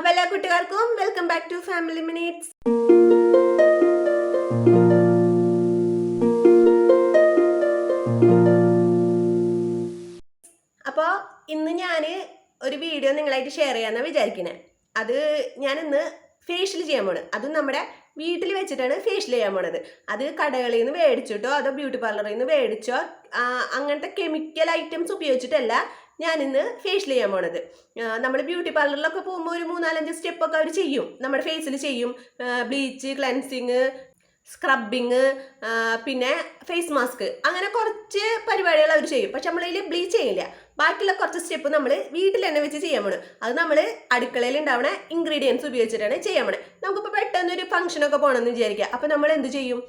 അപ്പൊ എല്ലാ കുട്ടികൾക്കും welcome back to family minutes അപ്പോൾ ഇന്ന് ഞാൻ ഒരു വീഡിയോ നിങ്ങളായിട്ട് ഷെയർ ചെയ്യാമെന്നാണ് വിചാരിക്കുന്നത് അത് ഞാൻ ഇന്ന് ഫേഷ്യൽ ചെയ്യാൻ പോണ്. അതും നമ്മുടെ വീട്ടിൽ വെച്ചിട്ടാണ് ഫേഷ്യൽ ചെയ്യാൻ പോണത്. അത് കടകളിൽ നിന്ന് മേടിച്ചിട്ടോ അതോ ബ്യൂട്ടി പാർലറിൽ നിന്ന് മേടിച്ചോ അങ്ങനത്തെ കെമിക്കൽ ഐറ്റംസ് ഉപയോഗിച്ചിട്ടല്ല ഞാനിന്ന് ഫേഷ്യൽ ചെയ്യാൻ പോണത്. നമ്മൾ ബ്യൂട്ടി പാർലറിലൊക്കെ പോകുമ്പോൾ ഒരു മൂന്നാലഞ്ച് സ്റ്റെപ്പൊക്കെ അവർ ചെയ്യും. നമ്മുടെ ഫേസിൽ ചെയ്യും. ബ്ലീച്ച് ക്ലെൻസിങ് സ്ക്രബിങ് പിന്നെ ഫേസ് മാസ്ക് അങ്ങനെ കുറച്ച് പരിപാടികൾ അവർ ചെയ്യും. പക്ഷെ നമ്മളതിൽ ബ്ലീച്ച് ചെയ്യില്ല. ബാക്കിയുള്ള കുറച്ച് സ്റ്റെപ്പ് നമ്മൾ വീട്ടിൽ തന്നെ വെച്ച് ചെയ്യാൻ പോകണം അത് നമ്മൾ അടുക്കളയിൽ ഉണ്ടാവുന്ന ഇൻഗ്രീഡിയൻസ് ഉപയോഗിച്ചിട്ടാണ് ചെയ്യാൻ പോണത് നമുക്കിപ്പോൾ പെട്ടെന്ന് ഒരു ഫംഗ്ഷനൊക്കെ പോകണമെന്ന് വിചാരിക്കുക അപ്പോൾ നമ്മൾ എന്ത് ചെയ്യും?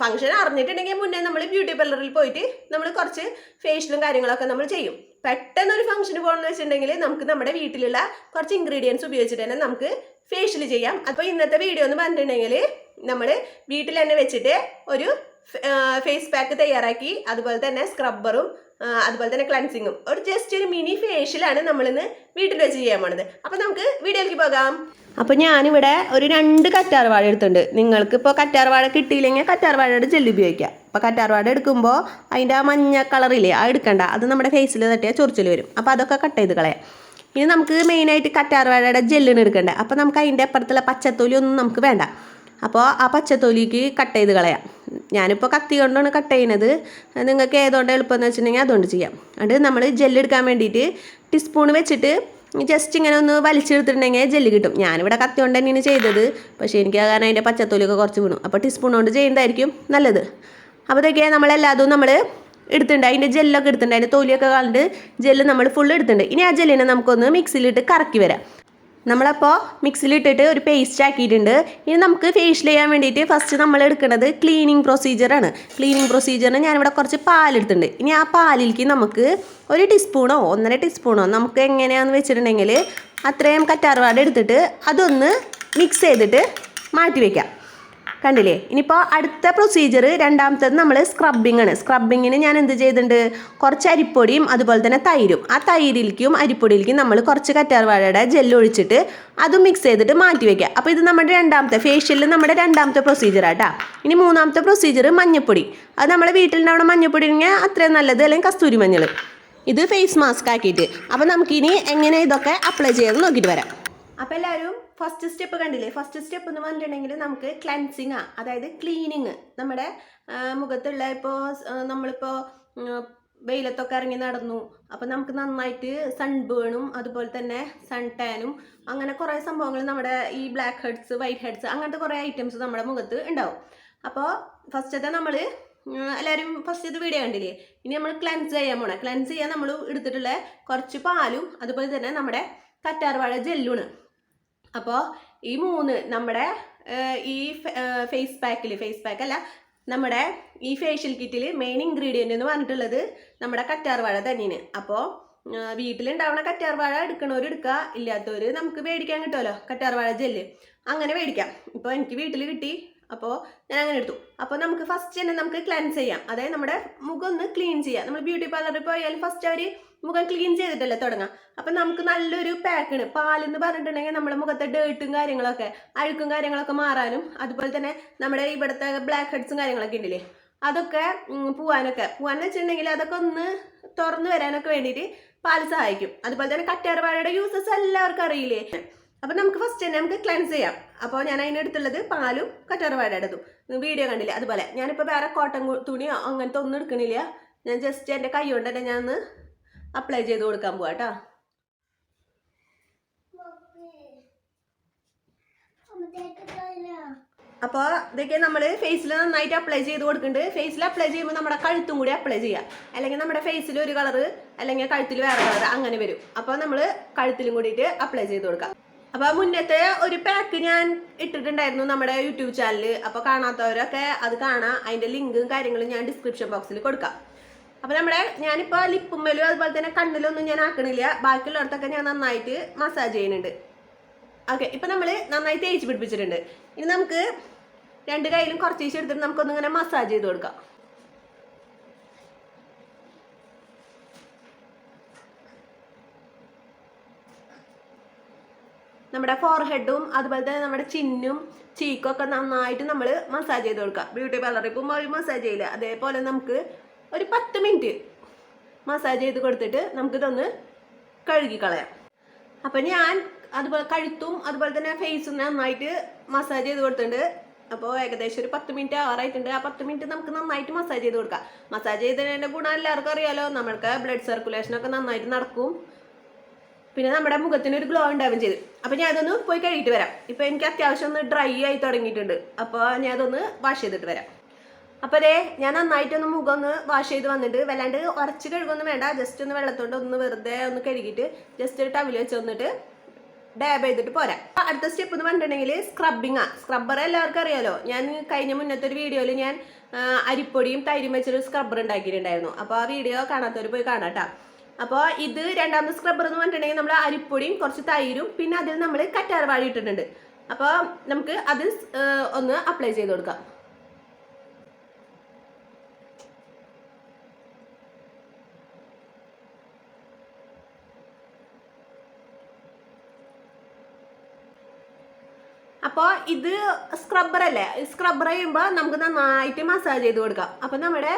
ഫംഗ്ഷൻ അറിഞ്ഞിട്ടുണ്ടെങ്കിൽ മുന്നേ നമ്മൾ ബ്യൂട്ടി പാർലറിൽ പോയിട്ട് നമ്മൾ കുറച്ച് ഫേഷ്യലും കാര്യങ്ങളൊക്കെ നമ്മൾ ചെയ്യും. പെട്ടെന്ന് ഒരു ഫംഗ്ഷന് പോകണമെന്ന് വെച്ചിട്ടുണ്ടെങ്കിൽ നമുക്ക് നമ്മുടെ വീട്ടിലുള്ള കുറച്ച് ഇൻഗ്രീഡിയൻസ് ഉപയോഗിച്ചിട്ട് തന്നെ നമുക്ക് ഫേഷ്യൽ ചെയ്യാം. അപ്പോൾ ഇന്നത്തെ വീഡിയോ എന്ന് പറഞ്ഞിട്ടുണ്ടെങ്കിൽ നമ്മൾ വീട്ടിൽ തന്നെ വെച്ചിട്ട് ഒരു ഫേസ് പാക്ക് തയ്യാറാക്കി അതുപോലെ തന്നെ സ്ക്രബ്ബറും അതുപോലെ തന്നെ ക്ലൻസിങ്ങും ഒരു ജസ്റ്റ് ഒരു മിനി ഫേഷ്യലാണ് നമ്മളിന്ന് വീട്ടിൽ വെച്ച് ചെയ്യാൻ പോണത്. അപ്പോൾ നമുക്ക് വീഡിയോയിലേക്ക് പോകാം. അപ്പോൾ ഞാനിവിടെ ഒരു രണ്ട് കറ്റാർവാഴ എടുത്തിട്ടുണ്ട്. നിങ്ങൾക്ക് ഇപ്പോൾ കറ്റാർവാഴ കിട്ടിയില്ലെങ്കിൽ കറ്റാർവാഴയുടെ ജെല്ല് ഉപയോഗിക്കാം. അപ്പോൾ കറ്റാർവാഴ എടുക്കുമ്പോൾ അതിന്റെ ആ മഞ്ഞ കളറില്ലേ ആ എടുക്കണ്ട. അത് നമ്മുടെ ഫേസിൽ തട്ടിയാൽ ചൊറിച്ചിൽ വരും. അപ്പോൾ അതൊക്കെ കട്ട് ചെയ്ത് കളയാം. ഇനി നമുക്ക് മെയിനായിട്ട് കറ്റാർവാഴയുടെ ജെല്ലിന് എടുക്കണ്ടേ. അപ്പോൾ നമുക്ക് അതിന്റെ അപ്പുറത്തുള്ള പച്ചത്തൊലി ഒന്നും നമുക്ക് വേണ്ട. അപ്പോൾ ആ പച്ചത്തൊലിക്ക് കട്ട് ചെയ്ത് കളയാം. ഞാനിപ്പോൾ കത്തി കൊണ്ടാണ് കട്ട് ചെയ്യുന്നത്. നിങ്ങൾക്ക് ഏതുകൊണ്ട് എളുപ്പമെന്ന് വെച്ചിട്ടുണ്ടെങ്കിൽ അതുകൊണ്ട് ചെയ്യാം. അത് നമ്മൾ ജെല്ലെടുക്കാൻ വേണ്ടിയിട്ട് ടീസ്പൂൺ വെച്ചിട്ട് ജസ്റ്റ് ഇങ്ങനെ ഒന്ന് വലിച്ചെടുത്തിട്ടുണ്ടെങ്കിൽ ജെല്ല് കിട്ടും. ഞാനിവിടെ കത്തി കൊണ്ട് തന്നെയാണ് ചെയ്തത്. പക്ഷേ എനിക്ക് കാരണം അതിന്റെ പച്ചത്തൊലിയൊക്കെ കുറച്ച് വീണു. അപ്പോൾ ടീസ്പൂൺ കൊണ്ട് ചെയ്യുന്നതായിരിക്കും നല്ലത്. അപ്പോഴത്തേക്ക് നമ്മളെല്ലാതും നമ്മൾ എടുത്തിട്ടുണ്ട്. അതിന്റെ ജെല്ലൊക്കെ എടുത്തിട്ടുണ്ട്. അതിന്റെ തൊലിയൊക്കെ കളണ്ട് ജെല്ല് നമ്മൾ ഫുൾ എടുത്തിട്ടുണ്ട്. ഇനി ആ ജെല്ലിനെ നമുക്കൊന്ന് മിക്സിയിലിട്ട് കറക്കി വരാം. നമ്മളപ്പോൾ മിക്സിയിലിട്ടിട്ട് ഒരു പേസ്റ്റ് ആക്കിയിട്ടുണ്ട്. ഇനി നമുക്ക് ഫേഷ്യൽ ചെയ്യാൻ വേണ്ടിയിട്ട് ഫസ്റ്റ് നമ്മൾ എടുക്കുന്നത് ക്ലീനിങ് പ്രൊസീജിയറാണ് ക്ലീനിങ് പ്രൊസീജിയറിന് ഞാനിവിടെ കുറച്ച് പാലെടുത്തിട്ടുണ്ട്. ഇനി ആ പാലിലേക്ക് നമുക്ക് ഒരു ടീസ്പൂണോ ഒന്നര ടീസ്പൂണോ നമുക്ക് എങ്ങനെയാണെന്ന് വെച്ചിട്ടുണ്ടെങ്കിൽ അത്രയും കറ്റാർവാട് എടുത്തിട്ട് അതൊന്ന് മിക്സ് ചെയ്തിട്ട് മാറ്റി വയ്ക്കാം കണ്ടില്ലേ? ഇനിയിപ്പോൾ അടുത്ത പ്രൊസീജിയർ രണ്ടാമത്തേത് നമ്മൾ സ്ക്രബിംഗ് ആണ്. സ്ക്രബിങ്ങിന് ഞാൻ എന്ത് ചെയ്തിട്ടുണ്ട്? കുറച്ച് അരിപ്പൊടിയും അതുപോലെ തന്നെ തൈരും. ആ തൈരിലേക്കും അരിപ്പൊടിയിലേക്കും നമ്മൾ കുറച്ച് കറ്റാർവാഴയുടെ ജെല്ല് ഒഴിച്ചിട്ട് അതും മിക്സ് ചെയ്തിട്ട് മാറ്റി വയ്ക്കുക അപ്പോൾ ഇത് നമ്മുടെ രണ്ടാമത്തെ ഫേഷ്യലിൽ നമ്മുടെ രണ്ടാമത്തെ പ്രൊസീജിയർ ആട്ടാ. ഇനി മൂന്നാമത്തെ പ്രൊസീജിയർ മഞ്ഞപ്പൊടി. അത് നമ്മുടെ വീട്ടിലുണ്ടാവുന്ന മഞ്ഞപ്പൊടി ഇല്ലെങ്കിൽ അത്രയും നല്ലത് അല്ലെങ്കിൽ കസ്തൂരി മഞ്ഞൾ ഇത് ഫേസ് മാസ്ക് ആക്കിയിട്ട്. അപ്പോൾ നമുക്കിനി എങ്ങനെ ഇതൊക്കെ അപ്ലൈ ചെയ്ത് നോക്കിയിട്ട് വരാം. അപ്പോൾ എല്ലാവരും ഫസ്റ്റ് സ്റ്റെപ്പ് കണ്ടില്ലേ? ഫസ്റ്റ് സ്റ്റെപ്പ് എന്ന് പറഞ്ഞിട്ടുണ്ടെങ്കിൽ നമുക്ക് ക്ലൻസിങ് അതായത് ക്ലീനിങ് നമ്മുടെ മുഖത്തുള്ള ഇപ്പോൾ നമ്മളിപ്പോൾ വെയിലത്തൊക്കെ ഇറങ്ങി നടന്നു. അപ്പം നമുക്ക് നന്നായിട്ട് സൺ ബേണും അതുപോലെ തന്നെ സൺ ടാനും അങ്ങനെ കുറേ സംഭവങ്ങൾ നമ്മുടെ ഈ ബ്ലാക്ക് ഹെഡ്സ് വൈറ്റ് ഹെഡ്സ് അങ്ങനത്തെ കുറേ ഐറ്റംസ് നമ്മുടെ മുഖത്ത് ഉണ്ടാവും. അപ്പോൾ ഫസ്റ്റത്തെ നമ്മൾ എല്ലാവരും ഫസ്റ്റ് ഇത് വീഡിയോ കണ്ടില്ലേ? ഇനി നമ്മൾ ക്ലൻസ് ചെയ്യാൻ പോണേ. ക്ലൻസ് ചെയ്യാൻ നമ്മൾ എടുത്തിട്ടുള്ള കുറച്ച് പാലും അതുപോലെ തന്നെ നമ്മുടെ കറ്റാർവാഴ ജെല്ലുമാണ് അപ്പോൾ ഈ മൂന്ന് നമ്മുടെ ഈ ഫേസ് പാക്കിൽ ഫേസ് പാക്ക് അല്ല നമ്മുടെ ഈ ഫേഷ്യൽ കിറ്റിൽ മെയിൻ ഇൻഗ്രീഡിയന്റ് എന്ന് പറഞ്ഞിട്ടുള്ളത് നമ്മുടെ കറ്റാർവാഴ തന്നെയാണ്. അപ്പോൾ വീട്ടിലുണ്ടാവണ കറ്റാർവാഴ എടുക്കണവർ എടുക്കുക ഇല്ലാത്തവർ നമുക്ക് മേടിക്കാൻ കിട്ടുമല്ലോ കറ്റാർവാഴ ജെല്ല്. അങ്ങനെ മേടിക്കാം. ഇപ്പോൾ എനിക്ക് വീട്ടിൽ കിട്ടി അപ്പോൾ ഞാൻ അങ്ങനെ എടുത്തു. അപ്പോൾ നമുക്ക് ഫസ്റ്റ് തന്നെ നമുക്ക് ക്ലെൻസ് ചെയ്യാം. അതായത് നമ്മുടെ മുഖം ഒന്ന് ക്ലീൻ ചെയ്യാം. നമ്മൾ ബ്യൂട്ടി പാർലറിൽ പോയാൽ ഫസ്റ്റ് അവർ മുഖം ക്ലീൻ ചെയ്തിട്ടല്ലേ തുടങ്ങാം. അപ്പം നമുക്ക് നല്ലൊരു പാക്കാണ് പാലെന്ന് പറഞ്ഞിട്ടുണ്ടെങ്കിൽ നമ്മുടെ മുഖത്തെ ഡേർട്ടും കാര്യങ്ങളൊക്കെ അഴുക്കും കാര്യങ്ങളൊക്കെ മാറാനും അതുപോലെ തന്നെ നമ്മുടെ ഇവിടുത്തെ ബ്ലാക്ക് ഹെഡ്സും കാര്യങ്ങളൊക്കെ ഉണ്ടല്ലേ അതൊക്കെ പോവാനൊക്കെ. പോവാന്ന് വെച്ചിട്ടുണ്ടെങ്കിൽ അതൊക്കെ ഒന്ന് തുറന്നു വരാനൊക്കെ വേണ്ടിയിട്ട് പാൽ സഹായിക്കും. അതുപോലെ തന്നെ കറ്റാർവാഴയുടെ യൂസസ് എല്ലാവർക്കും അറിയില്ലേ? അപ്പം നമുക്ക് ഫസ്റ്റ് തന്നെ നമുക്ക് ക്ലെൻസ് ചെയ്യാം. അപ്പോൾ ഞാൻ അതിനെടുത്തുള്ളത് പാലും കറ്റാർവാഴയുടേതും വീഡിയോ കണ്ടില്ല? അതുപോലെ. ഞാനിപ്പോൾ വേറെ കോട്ടൺ തുണിയോ അങ്ങനത്തെ ഒന്നും എടുക്കണില്ല. ഞാൻ ജസ്റ്റ് എന്റെ കൈ കൊണ്ട് തന്നെ ഞാൻ ഒന്ന് അപ്ലൈ ചെയ്ത് കൊടുക്കാൻ പോവാ കേട്ടോ അപ്പോൾ ഇതൊക്കെ നമ്മൾ ഫേസിൽ നന്നായിട്ട് അപ്ലൈ ചെയ്ത് കൊടുക്കുന്നുണ്ട് ഫേസിൽ അപ്ലൈ ചെയ്യുമ്പോൾ നമ്മുടെ കഴുത്തും കൂടി അപ്ലൈ ചെയ്യാം. അല്ലെങ്കിൽ നമ്മുടെ ഫേസിൽ ഒരു കളറ് അല്ലെങ്കിൽ കഴുത്തിൽ വേറെ കളർ അങ്ങനെ വരും. അപ്പോൾ നമ്മൾ കഴുത്തിലും കൂടിയിട്ട് അപ്ലൈ ചെയ്ത് കൊടുക്കാം. അപ്പോൾ മുന്നത്തെ ഒരു പാക്ക് ഞാൻ ഇട്ടിട്ടുണ്ടായിരുന്നു നമ്മുടെ യൂട്യൂബ് ചാനലിൽ അപ്പോൾ കാണാത്തവരൊക്കെ അത് കാണാം. അതിന്റെ ലിങ്കും കാര്യങ്ങളും ഞാൻ ഡിസ്ക്രിപ്ഷൻ ബോക്സിൽ കൊടുക്കാം. അപ്പോൾ നമ്മുടെ ഞാനിപ്പോൾ ലിപ്പുമ്മലും അതുപോലെ തന്നെ കണ്ണിലൊന്നും ഞാൻ ആക്കണില്ല. ബാക്കിയുള്ളവർക്കൊക്കെ ഞാൻ നന്നായിട്ട് മസാജ് ചെയ്യുന്നുണ്ട്. ഓക്കെ ഇപ്പം നമ്മൾ നന്നായി തേച്ച് പിടിപ്പിച്ചിട്ടുണ്ട്. ഇനി നമുക്ക് രണ്ട് കയ്യിലും കുറച്ച് ചേച്ചി എടുത്തിട്ട് നമുക്കൊന്നിങ്ങനെ മസാജ് ചെയ്ത് കൊടുക്കാം. നമ്മുടെ ഫോർഹെഡും അതുപോലെ തന്നെ നമ്മുടെ ചിന്നും ചീക്കും ഒക്കെ നന്നായിട്ട് നമ്മൾ മസാജ് ചെയ്ത് കൊടുക്കുക. ബ്യൂട്ടി പാർലറിൽ പോകുമ്പോൾ ഒരു മസാജ് ചെയ്യില്ല. അതേപോലെ നമുക്ക് ഒരു പത്ത് മിനിറ്റ് മസാജ് ചെയ്ത് കൊടുത്തിട്ട് നമുക്കിതൊന്ന് കഴുകി കളയാം. അപ്പം ഞാൻ അതുപോലെ കഴുത്തും അതുപോലെ തന്നെ ഫേസും നന്നായിട്ട് മസാജ് ചെയ്ത് കൊടുത്തിട്ടുണ്ട്. അപ്പോൾ ഏകദേശം ഒരു പത്ത് മിനിറ്റ് ആറായിട്ടുണ്ട് ആ പത്ത് മിനിറ്റ് നമുക്ക് നന്നായിട്ട് മസാജ് ചെയ്ത് കൊടുക്കാം. മസാജ് ചെയ്തതിന്റെ ഗുണം എല്ലാവർക്കും അറിയാലോ. നമ്മൾക്ക് ബ്ലഡ് സർക്കുലേഷനൊക്കെ നന്നായിട്ട് നടക്കും. പിന്നെ നമ്മുടെ മുഖത്തിന് ഒരു ഗ്ലോ ഉണ്ടാവുകയും ചെയ്തു. അപ്പോൾ ഞാൻ അതൊന്ന് പോയി കഴുകിയിട്ട് വരാം. ഇപ്പൊ എനിക്ക് അത്യാവശ്യം ഒന്ന് ഡ്രൈ ആയി തുടങ്ങിയിട്ടുണ്ട്. അപ്പോൾ ഞാൻ അതൊന്ന് വാഷ് ചെയ്തിട്ട് വരാം. അപ്പോൾ അതേ ഞാൻ നന്നായിട്ടൊന്ന് മുഖം ഒന്ന് വാഷ് ചെയ്ത് വന്നിട്ട് വല്ലാണ്ട് ഉറച്ച് കഴുകൊന്നും വേണ്ട. ജസ്റ്റ് ഒന്ന് വെള്ളത്തോണ്ട് ഒന്ന് വെറുതെ ഒന്ന് കഴുകിയിട്ട് ജസ്റ്റ് ഒരു ടവിൽ വെച്ച് വന്നിട്ട് ഡാബ് ചെയ്തിട്ട് പോരാ. അടുത്ത സ്റ്റെപ്പ് എന്ന് പറഞ്ഞിട്ടുണ്ടെങ്കിൽ സ്ക്രബിങ് ആ. സ്ക്രബ്ബർ എല്ലാവർക്കും അറിയാലോ? ഞാൻ കഴിഞ്ഞ മുന്നത്തെ ഒരു വീഡിയോയിൽ ഞാൻ അരിപ്പൊടിയും തൈരും വെച്ചൊരു സ്ക്രബ്ബർ ഉണ്ടാക്കിയിട്ടുണ്ടായിരുന്നു. അപ്പോൾ ആ വീഡിയോ കാണാത്തവർ പോയി കാണാട്ടാ അപ്പോൾ ഇത് രണ്ടാമത്തെ സ്ക്രബ്ബർ എന്ന് പറഞ്ഞിട്ടുണ്ടെങ്കിൽ നമ്മൾ അരിപ്പൊടിയും കുറച്ച് തൈരും പിന്നെ അതിൽ നമ്മൾ കറ്റാർവാഴി ഇട്ടിട്ടുണ്ട്. അപ്പോൾ നമുക്ക് അത് ഒന്ന് അപ്ലൈ ചെയ്ത് കൊടുക്കാം. അപ്പോൾ ഇത് സ്ക്രബ്ബർ അല്ലേ? സ്ക്രബ്ബർ ചെയ്യുമ്പോൾ നമുക്ക് നന്നായിട്ട് മസാജ് ചെയ്ത് കൊടുക്കാം. അപ്പോൾ നമ്മുടെ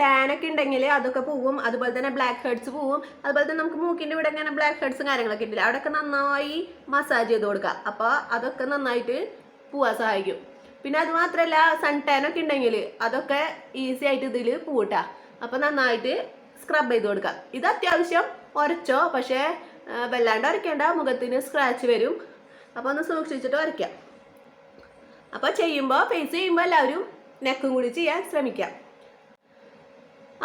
ടാനൊക്കെ ഉണ്ടെങ്കിൽ അതൊക്കെ പോവും. അതുപോലെ തന്നെ ബ്ലാക്ക് ഹെഡ്സ് പോവും. അതുപോലെ തന്നെ നമുക്ക് മൂക്കിന്റെ ഇവിടെ ഇങ്ങനെ ബ്ലാക്ക് ഹെഡ്സും കാര്യങ്ങളൊക്കെ ഉണ്ടല്ലോ അവിടെയൊക്കെ നന്നായി മസാജ് ചെയ്ത് കൊടുക്കുക അപ്പോൾ അതൊക്കെ നന്നായിട്ട് പോവാൻ സഹായിക്കും. പിന്നെ അത് മാത്രമല്ല സൺ ടാൻ ഒക്കെ ഉണ്ടെങ്കിൽ അതൊക്കെ ഈസി ആയിട്ട് ഇതിൽ പൂട്ടാ. അപ്പോൾ നന്നായിട്ട് സ്ക്രബ് ചെയ്ത് കൊടുക്കുക ഇത് അത്യാവശ്യം ഉരച്ചോ പക്ഷേ വല്ലാണ്ട് ഉരയ്ക്കേണ്ട മുഖത്തിന് സ്ക്രാച്ച് വരും. അപ്പോൾ ഒന്ന് സൂക്ഷിച്ചിട്ട് ഉരയ്ക്കാം അപ്പോൾ ചെയ്യുമ്പോൾ ഫേസ് ചെയ്യുമ്പോൾ എല്ലാവരും നെക്കും കൂടി ചെയ്യാൻ ശ്രമിക്കാം.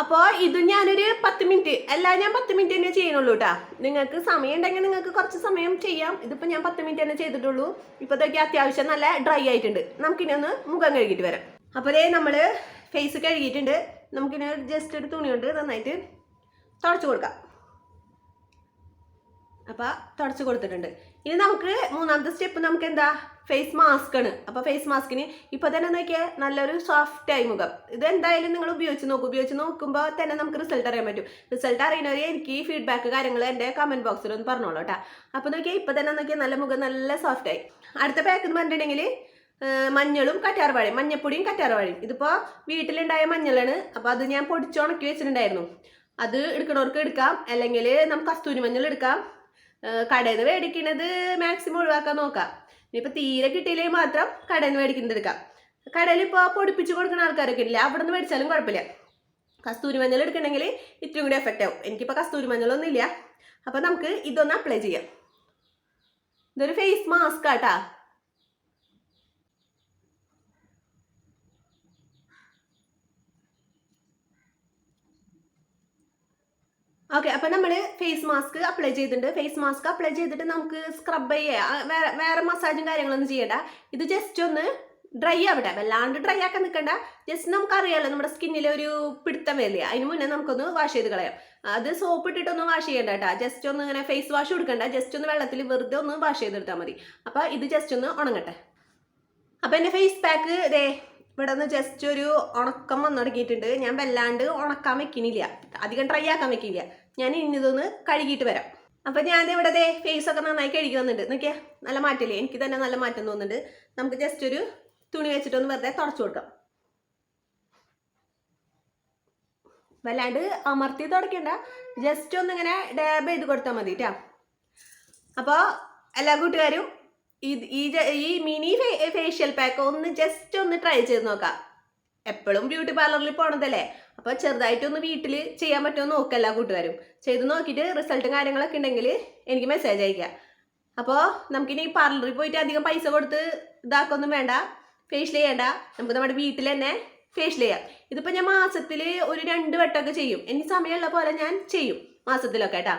അപ്പോൾ ഇത് ഞാനൊരു പത്ത് മിനിറ്റ് അല്ല ഞാൻ പത്ത് മിനിറ്റ് തന്നെ ചെയ്യുന്നുള്ളൂ കേട്ടോ നിങ്ങൾക്ക് സമയം ഉണ്ടെങ്കിൽ നിങ്ങൾക്ക് കുറച്ച് സമയം ചെയ്യാം. ഇതിപ്പോൾ ഞാൻ പത്ത് മിനിറ്റ് തന്നെ ചെയ്തിട്ടുള്ളൂ. ഇപ്പോഴത്തേക്ക് അത്യാവശ്യം നല്ല ഡ്രൈ ആയിട്ടുണ്ട്. നമുക്കിനി ഒന്ന് മുഖം കഴുകിയിട്ട് വരാം. അപ്പോൾ നമ്മൾ ഫേസ് കഴുകിയിട്ടുണ്ട്. നമുക്കിനി ജസ്റ്റ് ഒരു തുണി കൊണ്ട് നന്നായിട്ട് തുടച്ചു കൊടുക്കാം. അപ്പോൾ തുടച്ചു കൊടുത്തിട്ടുണ്ട്. ഇനി നമുക്ക് മൂന്നാമത്തെ സ്റ്റെപ്പ് നമുക്ക് എന്താ ഫേസ് മാസ്ക് ആണ് അപ്പോൾ ഫേസ് മാസ്കിന് ഇപ്പോൾ തന്നെ നോക്കിയാൽ നല്ലൊരു സോഫ്റ്റ് ആയി മുഖം. ഇത് എന്തായാലും നിങ്ങൾ ഉപയോഗിച്ച് നോക്കും. ഉപയോഗിച്ച് നോക്കുമ്പോൾ തന്നെ നമുക്ക് റിസൾട്ട് അറിയാൻ പറ്റും. റിസൾട്ട് അറിയുന്നവർ എനിക്ക് ഈ ഫീഡ്ബാക്ക് കാര്യങ്ങൾ എന്റെ കമന്റ് ബോക്സിൽ ഒന്ന് പറഞ്ഞോളൂ കേട്ടോ. അപ്പോൾ നോക്കിയാൽ ഇപ്പോൾ തന്നെ നോക്കിയാൽ നല്ല മുഖം നല്ല സോഫ്റ്റ് ആയി അടുത്ത പാക്ക് എന്ന് പറഞ്ഞിട്ടുണ്ടെങ്കിൽ മഞ്ഞളും കറ്റാർവാഴയും മഞ്ഞപ്പൊടിയും കറ്റാർവാഴയും. ഇതിപ്പോൾ വീട്ടിലുണ്ടായ മഞ്ഞളാണ്. അപ്പോൾ അത് ഞാൻ പൊടിച്ചുണക്കി വെച്ചിട്ടുണ്ടായിരുന്നു. അത് എടുക്കണവർക്ക് എടുക്കാം. അല്ലെങ്കിൽ നമുക്ക് കസ്തൂരി മഞ്ഞൾ എടുക്കാം. കടയിൽ നിന്ന് മേടിക്കുന്നത് മാക്സിമം ഒഴിവാക്കാൻ നോക്കാം. ഇനിയിപ്പോൾ തീരെ കിട്ടിയില്ലെങ്കിൽ മാത്രം കടയിൽ നിന്ന് മേടിക്കുന്നത് എടുക്കാം. കടയിൽ ഇപ്പോൾ പൊടിപ്പിച്ച് കൊടുക്കുന്ന ആൾക്കാരൊക്കെ ഇല്ല അവിടെ നിന്ന് മേടിച്ചാലും കുഴപ്പമില്ല. കസ്തൂരി മഞ്ഞൾ എടുക്കണമെങ്കിൽ ഇത്രയും കൂടി എഫക്റ്റ് ആവും. എനിക്കിപ്പോൾ കസ്തൂരി മഞ്ഞളൊന്നും ഇല്ല. അപ്പോൾ നമുക്ക് ഇതൊന്ന് അപ്ലൈ ചെയ്യാം. ഇതൊരു ഫേസ് മാസ്ക് ആട്ടാ. ഓക്കെ അപ്പൊ നമ്മൾ ഫേസ് മാസ്ക് അപ്ലൈ ചെയ്തിട്ടുണ്ട്. ഫേസ് മാസ്ക് അപ്ലൈ ചെയ്തിട്ട് നമുക്ക് സ്ക്രബ് ചെയ്യാം. ആ, വേറെ വേറെ മസാജും കാര്യങ്ങളൊന്നും ചെയ്യണ്ട. ഇത് ജസ്റ്റ് ഒന്ന് ഡ്രൈ ആവട്ടെ. വല്ലാണ്ട് ഡ്രൈ ആക്കാൻ നിൽക്കണ്ട ജസ്റ്റ് നമുക്കറിയാലോ നമ്മുടെ സ്കിന്നിൽ ഒരു പിടുത്തം വരില്ല? അതിന് മുന്നേ നമുക്കൊന്ന് വാഷ് ചെയ്ത് കളയാം. അത് സോപ്പ് ഇട്ടിട്ടൊന്നും വാഷ് ചെയ്യണ്ട കേട്ടോ ജസ്റ്റ് ഒന്ന് ഇങ്ങനെ ഫേസ് വാഷ് കൊടുക്കണ്ട. ജസ്റ്റ് ഒന്ന് വെള്ളത്തിൽ വെറുതെ ഒന്ന് വാഷ് ചെയ്തെടുത്താൽ മതി. അപ്പോൾ ഇത് ജസ്റ്റ് ഒന്ന് ഉണങ്ങട്ടെ. അപ്പോൾ എന്റെ ഫേസ് പാക്ക് ഇതേ ഇവിടെ നിന്ന് ജസ്റ്റ് ഒരു ഉണക്കം വന്നു തുടങ്ങിയിട്ടുണ്ട്. ഞാൻ വല്ലാണ്ട് ഉണക്കാൻ വെക്കണില്ല. അധികം ഡ്രൈ ആക്കാൻ വെക്കില്ല ഞാൻ ഇനി ഇതൊന്ന് കഴുകിയിട്ട് വരാം. അപ്പം ഞാൻ ഇവിടെ ദേ ഫേസ് ഒക്കെ നന്നായി കഴുകി വന്നിട്ടുണ്ട്. നോക്കിയാ നല്ല മാറ്റില്ലേ എനിക്ക് തന്നെ നല്ല മാറ്റം തോന്നുന്നുണ്ട്. നമുക്ക് ജസ്റ്റ് ഒരു തുണി വെച്ചിട്ടൊന്ന് വെറുതെ തുടച്ചു കൊടുക്കാം. വല്ലാണ്ട് അമർത്തി തുടക്കണ്ട. ജസ്റ്റ് ഒന്ന് ഇങ്ങനെ ഡാബ് ചെയ്ത് കൊടുത്താൽ മതി കേട്ടോ അപ്പോൾ എല്ലാ കൂട്ടുകാരും ഈ ഈ മിനി ഫേഷ്യൽ പാക്ക് ഒന്ന് ജസ്റ്റ് ഒന്ന് ട്രൈ ചെയ്ത് നോക്കാം. എപ്പോഴും ബ്യൂട്ടി പാർലറിൽ പോണതല്ലേ? അപ്പോൾ ചെറുതായിട്ടൊന്ന് വീട്ടിൽ ചെയ്യാൻ പറ്റുമോ നോക്കുക എല്ലാ കൂട്ടുകാരും. ചെയ്ത് നോക്കിയിട്ട് റിസൾട്ടും കാര്യങ്ങളൊക്കെ ഉണ്ടെങ്കിൽ എനിക്ക് മെസ്സേജ് അയക്കാം അപ്പോൾ നമുക്കിനി പാർലറിൽ പോയിട്ട് അധികം പൈസ കൊടുത്ത് ഇതാക്കൊന്നും വേണ്ട. ഫേഷ്യൽ ചെയ്യേണ്ട. നമുക്ക് നമ്മുടെ വീട്ടിൽ തന്നെ ഫേഷ്യൽ ചെയ്യാം. ഇതിപ്പോൾ ഞാൻ മാസത്തിൽ ഒരു രണ്ട് വട്ടമൊക്കെ ചെയ്യും. എനിക്ക് സമയമുള്ള പോലെ ഞാൻ ചെയ്യും മാസത്തിലൊക്കെ കേട്ടാ.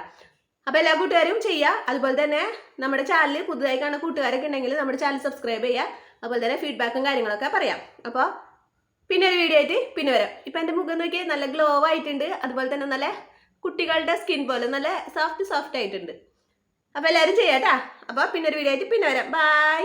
അപ്പോൾ എല്ലാ കൂട്ടുകാരും ചെയ്യുക അതുപോലെ തന്നെ നമ്മുടെ ചാനൽ പുതുതായി കാണുന്ന കൂട്ടുകാരൊക്കെ ഉണ്ടെങ്കിൽ നമ്മുടെ ചാനൽ സബ്സ്ക്രൈബ് ചെയ്യുക. അതുപോലെ തന്നെ ഫീഡ്ബാക്കും കാര്യങ്ങളൊക്കെ പറയാം. അപ്പോൾ പിന്നെ ഒരു വീഡിയോ ആയിട്ട് പിന്നെ വരാം. ഇപ്പം എന്റെ മുഖം നോക്കിയാൽ നല്ല ഗ്ലോ ആയിട്ടുണ്ട്. അതുപോലെ തന്നെ നല്ല കുട്ടികളുടെ സ്കിൻ പോലെ നല്ല സോഫ്റ്റ് സോഫ്റ്റ് ആയിട്ടുണ്ട്. അപ്പോൾ എല്ലാവരും ചെയ്യാം അപ്പൊ അപ്പോൾ പിന്നെ ഒരു വീഡിയോ ആയിട്ട് പിന്നെ വരാം. ബൈ